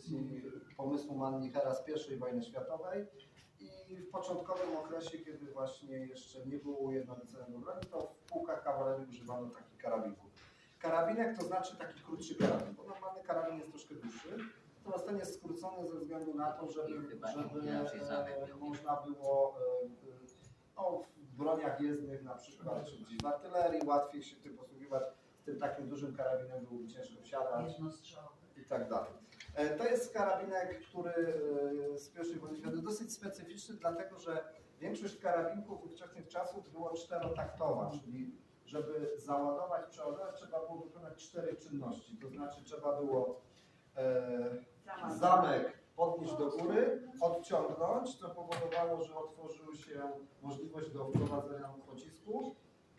egzekucji pomysłu Manlichera z I wojny światowej i w początkowym okresie, kiedy właśnie jeszcze nie było ujednoliconego broni, to w pułkach kawalerii używano takich karabinków. Karabinek to znaczy taki krótszy karabin, bo normalny karabin jest troszkę dłuższy, natomiast ten jest skrócony ze względu na to, żeby, żeby e, można było e, e, no, w broniach jezdnych na przykład, czy gdzieś w artylerii łatwiej się tym posługiwać. Z tym takim dużym karabinem byłoby ciężko wsiadać i tak dalej. E, To jest karabinek, który e, z pierwszej wojny światowej dosyć specyficzny, dlatego że większość karabinków ówczesnych czasów było czterotaktowa, czyli żeby załadować, przeładować trzeba było wykonać cztery czynności. To znaczy trzeba było e, zamek podnieść do góry, odciągnąć, co powodowało, że otworzył się możliwość do wprowadzenia pocisku,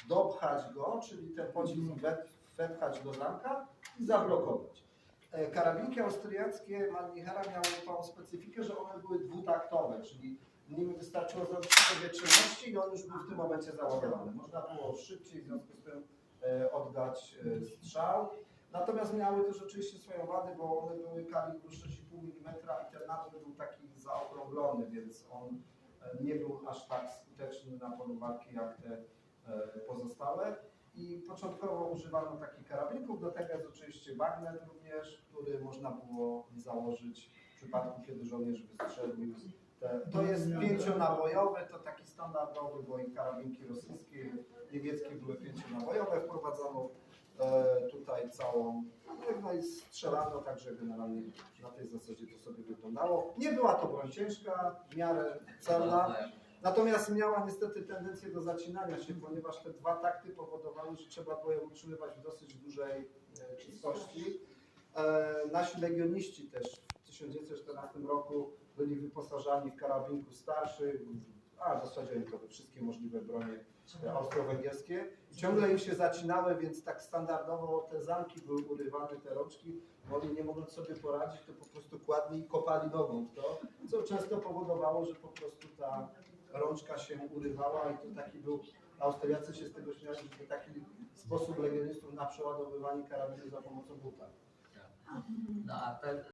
dopchać go, czyli ten pocisk we- wepchać do zamka i zablokować. E, Karabinki austriackie Manlichera miały tą specyfikę, że one były dwutaktowe, czyli nim wystarczyło zrobić sobie czynności i on już był w tym momencie załadowany. Można było szybciej w związku z tym e, oddać e, strzał. Natomiast miały też oczywiście swoją wadę, bo one były kalibru 6,5 mm i ten nadmiar był taki zaokrąglony, więc on nie był aż tak skuteczny na polu walki jak te pozostałe. I początkowo używano takich karabinków, do tego jest oczywiście bagnet również, który można było założyć w przypadku, kiedy żołnierz wystrzelił. To jest pięcionabojowe, to taki standardowy, bo i karabinki rosyjskie, niemieckie były pięcionabojowe, wprowadzono e, tutaj całą, no i strzelano, także generalnie na tej zasadzie to sobie wyglądało. Nie była to broń ciężka, w miarę celna. Natomiast miała niestety tendencję do zacinania się, ponieważ te dwa takty powodowały, że trzeba było je utrzymywać w dosyć dużej e, czystości. E, nasi legioniści też w 1914 roku byli wyposażani w karabinków starszych, a w zasadzie to we wszystkie możliwe bronie e, austro-węgierskie. Ciągle im się zacinały, więc tak standardowo te zamki były urywane, te rączki, bo oni nie mogąc sobie poradzić, to po prostu kładli i kopali nogą w to, co często powodowało, że po prostu ta rączka się urywała i to taki był, Austriacy się z tego śmiali, że taki sposób legionistów na przeładowywanie karabinu za pomocą buta. No a te,